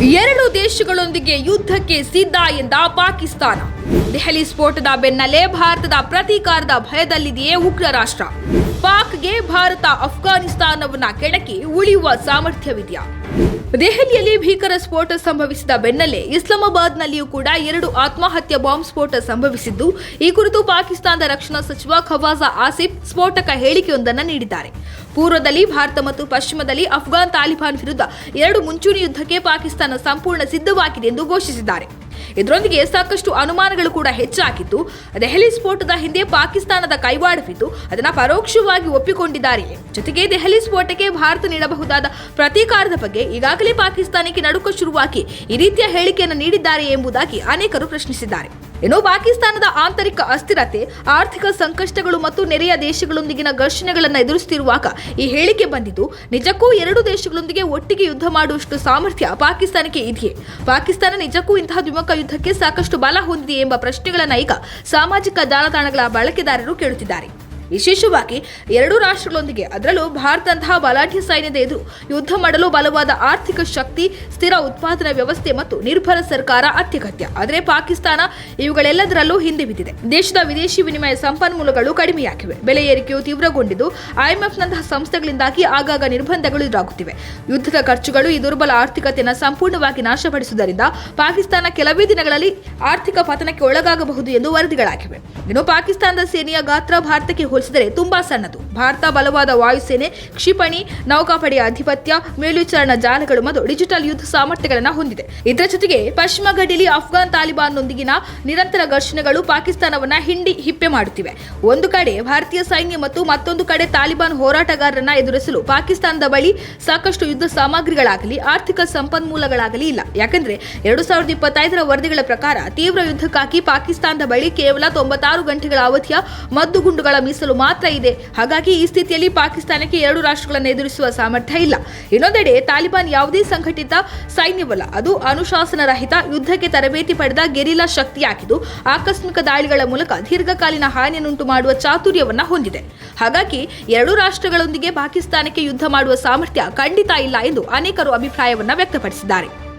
ಎರಡು ದೇಶಗಳೊಂದಿಗೆ ಯುದ್ಧಕ್ಕೆ ಸಿದ್ಧ ಎಂದ ಪಾಕಿಸ್ತಾನ. ದೆಹಲಿ ಸ್ಫೋಟದ ಬೆನ್ನಲ್ಲೇ ಭಾರತದ ಪ್ರತೀಕಾರದ ಭಯದಲ್ಲಿದೆಯೇ ಉಗ್ರ ರಾಷ್ಟ್ರ. ಪಾಕ್ಗೆ ಭಾರತ ಅಫ್ಘಾನಿಸ್ತಾನವನ್ನ ಕೆಣಕಿ ಉಳಿಯುವ ಸಾಮರ್ಥ್ಯವಿದೆಯಾ. ದೆಹಲಿಯಲ್ಲಿ ಭೀಕರ ಸ್ಫೋಟ ಸಂಭವಿಸಿದ ಬೆನ್ನಲ್ಲೇ ಇಸ್ಲಾಮಾಬಾದ್ನಲ್ಲಿಯೂ ಕೂಡ ಎರಡು ಆತ್ಮಹತ್ಯೆ ಬಾಂಬ್ ಸ್ಫೋಟ ಸಂಭವಿಸಿದ್ದು, ಈ ಕುರಿತು ಪಾಕಿಸ್ತಾನದ ರಕ್ಷಣಾ ಸಚಿವ ಖವಾಜಾ ಆಸಿಫ್ ಸ್ಫೋಟಕ ಹೇಳಿಕೆಯೊಂದನ್ನು ನೀಡಿದ್ದಾರೆ. ಪೂರ್ವದಲ್ಲಿ ಭಾರತ ಮತ್ತು ಪಶ್ಚಿಮದಲ್ಲಿ ಅಫ್ಘಾನ್ ತಾಲಿಬಾನ್ ವಿರುದ್ಧ ಎರಡು ಮುಂಚೂಣಿ ಯುದ್ಧಕ್ಕೆ ಪಾಕಿಸ್ತಾನ ಸಂಪೂರ್ಣ ಸಿದ್ಧವಾಗಿದೆ ಎಂದು ಘೋಷಿಸಿದ್ದಾರೆ. ಇದರೊಂದಿಗೆ ಸಾಕಷ್ಟು ಅನುಮಾನಗಳು ಕೂಡ ಹೆಚ್ಚಾಗಿತ್ತು. ದೆಹಲಿ ಸ್ಫೋಟದ ಹಿಂದೆ ಪಾಕಿಸ್ತಾನದ ಕೈವಾಡವಿದ್ದು, ಅದನ್ನ ಪರೋಕ್ಷವಾಗಿ ಒಪ್ಪಿಕೊಂಡಿದ್ದಾರೆ. ಜೊತೆಗೆ ದೆಹಲಿ ಸ್ಫೋಟಕ್ಕೆ ಭಾರತ ನೀಡಬಹುದಾದ ಪ್ರತೀಕಾರದ ಬಗ್ಗೆ ಈಗಾಗಲೇ ಪಾಕಿಸ್ತಾನಕ್ಕೆ ನಡುಕ ಶುರುವಾಗಿ ಈ ರೀತಿಯ ಹೇಳಿಕೆಯನ್ನು ನೀಡಿದ್ದಾರೆ ಎಂಬುದಾಗಿ ಅನೇಕರು ಪ್ರಶ್ನಿಸಿದ್ದಾರೆ. ಇನ್ನು ಪಾಕಿಸ್ತಾನದ ಆಂತರಿಕ ಅಸ್ಥಿರತೆ, ಆರ್ಥಿಕ ಸಂಕಷ್ಟಗಳು ಮತ್ತು ನೆರೆಯ ದೇಶಗಳೊಂದಿಗಿನ ಘರ್ಷಣೆಗಳನ್ನು ಎದುರಿಸುತ್ತಿರುವಾಗ ಈ ಹೇಳಿಕೆ ಬಂದಿದ್ದು, ನಿಜಕ್ಕೂ ಎರಡು ದೇಶಗಳೊಂದಿಗೆ ಒಟ್ಟಿಗೆ ಯುದ್ಧ ಮಾಡುವಷ್ಟು ಸಾಮರ್ಥ್ಯ ಪಾಕಿಸ್ತಾನಕ್ಕೆ ಇದೆಯೇ? ಪಾಕಿಸ್ತಾನ ನಿಜಕ್ಕೂ ಇಂತಹ ದ್ವಿಮುಖ ಯುದ್ಧಕ್ಕೆ ಸಾಕಷ್ಟು ಬಲ ಹೊಂದಿದೆ ಎಂಬ ಪ್ರಶ್ನೆಗಳನ್ನು ಈಗ ಸಾಮಾಜಿಕ ಜಾಲತಾಣಗಳ ಬಳಕೆದಾರರು ಕೇಳುತ್ತಿದ್ದಾರೆ. ವಿಶೇಷವಾಗಿ ಎರಡೂ ರಾಷ್ಟ್ರಗಳೊಂದಿಗೆ. ಅದರಲ್ಲೂ ಭಾರತದಂತಹ ಬಲಾಢ್ಯ ಸೈನ್ಯದ ಎದುರು ಯುದ್ಧ ಮಾಡಲು ಬಲವಾದ ಆರ್ಥಿಕ ಶಕ್ತಿ, ಸ್ಥಿರ ಉತ್ಪಾದನಾ ವ್ಯವಸ್ಥೆ ಮತ್ತು ನಿರ್ಭರ ಸರ್ಕಾರ ಅತ್ಯಗತ್ಯ. ಆದರೆ ಪಾಕಿಸ್ತಾನ ಇವುಗಳೆಲ್ಲದರಲ್ಲೂ ಹಿಂದೆ ಬಿದ್ದಿದೆ. ದೇಶದ ವಿದೇಶಿ ವಿನಿಮಯ ಸಂಪನ್ಮೂಲಗಳು ಕಡಿಮೆಯಾಗಿವೆ. ಬೆಲೆ ಏರಿಕೆಯು ತೀವ್ರಗೊಂಡಿದ್ದು, ಐಎಂಎಫ್ನಂತಹ ಸಂಸ್ಥೆಗಳಿಂದಾಗಿ ಆಗಾಗ ನಿರ್ಬಂಧಗಳು ಎದುರಾಗುತ್ತಿವೆ. ಯುದ್ಧದ ಖರ್ಚುಗಳು ಈ ದುರ್ಬಲ ಆರ್ಥಿಕತೆಯನ್ನು ಸಂಪೂರ್ಣವಾಗಿ ನಾಶಪಡಿಸುವುದರಿಂದ ಪಾಕಿಸ್ತಾನ ಕೆಲವೇ ದಿನಗಳಲ್ಲಿ ಆರ್ಥಿಕ ಪತನಕ್ಕೆ ಒಳಗಾಗಬಹುದು ಎಂದು ವರದಿಗಳಾಗಿವೆ. ಇನ್ನು ಪಾಕಿಸ್ತಾನದ ಸೇನೆಯ ಗಾತ್ರ ಭಾರತಕ್ಕೆ ಹೋಲಿಸಿದರೆ ತುಂಬಾ ಸಣ್ಣದು. ಭಾರತ ಬಲವಾದ ವಾಯುಸೇನೆ, ಕ್ಷಿಪಣಿ, ನೌಕಾಪಡೆಯ ಆಧಿಪತ್ಯ ಮೇಲ್ವಿಚಾರಣಾ ಜಾಲಗಳು ಮತ್ತು ಡಿಜಿಟಲ್ ಯುದ್ಧ ಸಾಮರ್ಥ್ಯಗಳನ್ನು ಹೊಂದಿದೆ. ಇದರ ಜೊತೆಗೆ ಪಶ್ಚಿಮ ಗಡಿಯಲ್ಲಿ ಅಫ್ಘಾನ್ ತಾಲಿಬಾನ್ನೊಂದಿಗಿನ ನಿರಂತರ ಘರ್ಷಣೆಗಳು ಪಾಕಿಸ್ತಾನವನ್ನ ಹಿಂಡಿ ಹಿಪ್ಪೆ ಮಾಡುತ್ತಿವೆ. ಒಂದು ಕಡೆ ಭಾರತೀಯ ಸೈನ್ಯ ಮತ್ತು ಮತ್ತೊಂದು ಕಡೆ ತಾಲಿಬಾನ್ ಹೋರಾಟಗಾರರನ್ನ ಎದುರಿಸಲು ಪಾಕಿಸ್ತಾನದ ಬಳಿ ಸಾಕಷ್ಟು ಯುದ್ಧ ಸಾಮಗ್ರಿಗಳಾಗಲಿ, ಆರ್ಥಿಕ ಸಂಪನ್ಮೂಲಗಳಾಗಲಿ ಇಲ್ಲ. ಯಾಕಂದ್ರೆ ಎರಡು ಸಾವಿರದ ಇಪ್ಪತ್ತೈದರ ವರದಿಗಳ ಪ್ರಕಾರ ತೀವ್ರ ಯುದ್ಧಕ್ಕಾಗಿ ಪಾಕಿಸ್ತಾನದ ಬಳಿ ಕೇವಲ ತೊಂಬತ್ತಾರು ಗಂಟೆಗಳ ಅವಧಿಯ ಮದ್ದುಗುಂಡುಗಳ ಮೀಸಲು ಮಾತ್ರ ಇದೆ. ಹಾಗಾಗಿ ಈ ಸ್ಥಿತಿಯಲ್ಲಿ ಪಾಕಿಸ್ತಾನಕ್ಕೆ ಎರಡು ರಾಷ್ಟ್ರಗಳನ್ನು ಎದುರಿಸುವ ಸಾಮರ್ಥ್ಯ ಇಲ್ಲ. ಇನ್ನೊಂದೆಡೆ ತಾಲಿಬಾನ್ ಯಾವುದೇ ಸಂಘಟಿತ ಸೈನ್ಯವಲ್ಲ, ಅದು ಅನುಶಾಸನರಹಿತ ಯುದ್ಧಕ್ಕೆ ತರಬೇತಿ ಪಡೆದ ಗೆರಿಲಾ ಶಕ್ತಿಯಾಗಿದ್ದು ಆಕಸ್ಮಿಕ ದಾಳಿಗಳ ಮೂಲಕ ದೀರ್ಘಕಾಲೀನ ಹಾನಿಯನ್ನುಂಟು ಮಾಡುವ ಚಾತುರ್ಯವನ್ನು ಹೊಂದಿದೆ. ಹಾಗಾಗಿ ಎರಡು ರಾಷ್ಟ್ರಗಳೊಂದಿಗೆ ಪಾಕಿಸ್ತಾನಕ್ಕೆ ಯುದ್ಧ ಮಾಡುವ ಸಾಮರ್ಥ್ಯ ಖಂಡಿತ ಇಲ್ಲ ಎಂದು ಅನೇಕರು ಅಭಿಪ್ರಾಯವನ್ನು ವ್ಯಕ್ತಪಡಿಸಿದ್ದಾರೆ.